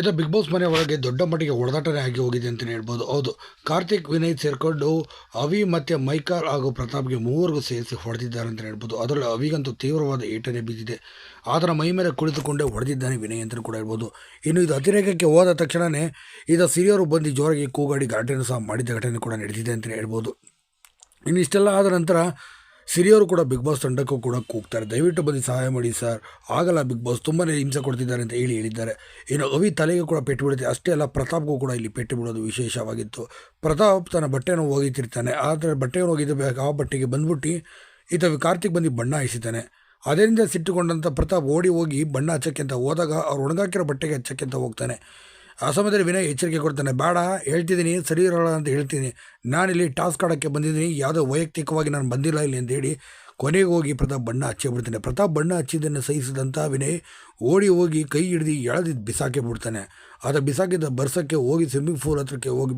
ಇದು big boss ಮನೆ ಒಳಗೆ ದೊಡ್ಡ ಮಟ್ಟಿಗೆ ಹೊಡೆದಾಟನೇ ಆಗಿ ಹೋಗಿದೆ ಅಂತಲೇ ಹೇಳ್ಬೋದು. ಹೌದು, ಕಾರ್ತಿಕ್ ವಿನಯ್ ಸೇರಿಕೊಂಡು ಅವಿ ಮತ್ತು ಮೈಕಾರ್ ಹಾಗೂ ಪ್ರತಾಪ್ಗೆ ಮೂವರಿಗೂ ಸೇರಿಸಿ ಹೊಡೆದಿದ್ದಾರೆ ಅಂತಲೇ ಹೇಳ್ಬೋದು. ಅದರಲ್ಲಿ ಅವಿಗಂತೂ ತೀವ್ರವಾದ ಏಟನೆ ಬಿದ್ದಿದೆ ಆತನ ಮೈ ಮೇಲೆ ಕುಳಿತುಕೊಂಡೇ ಹೊಡೆದಿದ್ದಾನೆ ವಿನಯ್ ಅಂತಲೂ ಕೂಡ ಹೇಳ್ಬೋದು. ಇನ್ನು ಇದು ಅತಿರೇಕಕ್ಕೆ ಹೋದ ತಕ್ಷಣವೇ ಇದು ಸಿರಿಯರು ಬಂದು ಜೋರಾಗಿ ಕೂಗಾಡಿ ಗಲಾಟೆಯನ್ನು ಸಹ ಮಾಡಿದ ಘಟನೆ ಕೂಡ ನಡೆದಿದೆ ಅಂತಲೇ ಹೇಳ್ಬೋದು. ಇನ್ನು ಇಷ್ಟೆಲ್ಲ ಆದ ನಂತರ ಸಿರಿಯವರು ಕೂಡ ಬಿಗ್ ಬಾಸ್ ತಂಡಕ್ಕೂ ಕೂಡ ಕೂಗ್ತಾರೆ. ದಯವಿಟ್ಟು ಬಂದು ಸಹಾಯ ಮಾಡಿ ಸರ್. ಆಗಲ್ಲ ಬಿಗ್ ಬಾಸ್ ತುಂಬಾ ಹಿಂಸೆ ಕೊಡ್ತಿದ್ದಾರೆ ಅಂತ ಹೇಳಿ ಹೇಳಿದ್ದಾರೆ. ಏನು ಅವಿ ತಲೆಗೆ ಕೂಡ ಪೆಟ್ಟು ಬಿಡುತ್ತೆ. ಅಷ್ಟೇ ಅಲ್ಲ, ಪ್ರತಾಪ್ಗೂ ಕೂಡ ಇಲ್ಲಿ ಪೆಟ್ಟು ಬಿಡೋದು ವಿಶೇಷವಾಗಿತ್ತು. ಪ್ರತಾಪ್ ತನ್ನ ಬಟ್ಟೆಯನ್ನು ಒಗಿತಿರ್ತಾನೆ ಆದರೆ ಬಟ್ಟೆಯನ್ನು ಒಗಿದಬೇಕು ಆ ಬಟ್ಟೆಗೆ ಬಂದ್ಬಿಟ್ಟು ಈತ ಕಾರ್ತಿಕ್ ಬಂದು ಬಣ್ಣ ಹಾಯಿಸಿದ್ದಾನೆ. ಅದರಿಂದ ಸಿಟ್ಟುಕೊಂಡಂಥ ಪ್ರತಾಪ್ ಓಡಿ ಹೋಗಿ ಬಣ್ಣ ಹಚ್ಚಕ್ಕೆ ಅಂತ ಹೋದಾಗ ಅವ್ರು ಒಣಗಾಕಿರೋ ಬಟ್ಟೆಗೆ ಹಚ್ಚಕ್ಕೆ ಅಂತ ಹೋಗ್ತಾನೆ. ಆ ಸಮಯದಲ್ಲಿ ವಿನಯ್ ಎಚ್ಚರಿಕೆ ಕೊಡ್ತಾನೆ, ಬೇಡ, ಹೇಳ್ತಿದ್ದೀನಿ, ಸರಿ ಇರೋಲ್ಲ ಅಂತ ಹೇಳ್ತೀನಿ. ನಾನಿಲ್ಲಿ ಟಾಸ್ಕ್ ಆಡೋಕ್ಕೆ ಬಂದಿದ್ದೀನಿ, ಯಾವುದೋ ವೈಯಕ್ತಿಕವಾಗಿ ನಾನು ಬಂದಿಲ್ಲ ಇಲ್ಲಿ ಅಂತ ಹೇಳಿ ಕೊನೆಗೆ ಹೋಗಿ ಪ್ರತಾಪ್ ಬಣ್ಣ ಹಚ್ಚಿಬಿಡ್ತಾನೆ ಪ್ರತಾಪ್ ಬಣ್ಣ ಹಚ್ಚಿದ್ದನ್ನು ಸಹಿಸಿದಂಥ ವಿನಯ್ ಓಡಿ ಹೋಗಿ ಕೈ ಹಿಡಿದು ಎಳೆದಿದ್ದು ಬಿಸಾಕಿ ಬಿಡ್ತಾನೆ. ಆತ ಬಿಸಾಕಿದ್ದ ಬರ್ಸೋಕ್ಕೆ ಹೋಗಿ ಸ್ವಿಮ್ಮಿಂಗ್ ಪೂಲ್ ಹತ್ರಕ್ಕೆ ಹೋಗಿ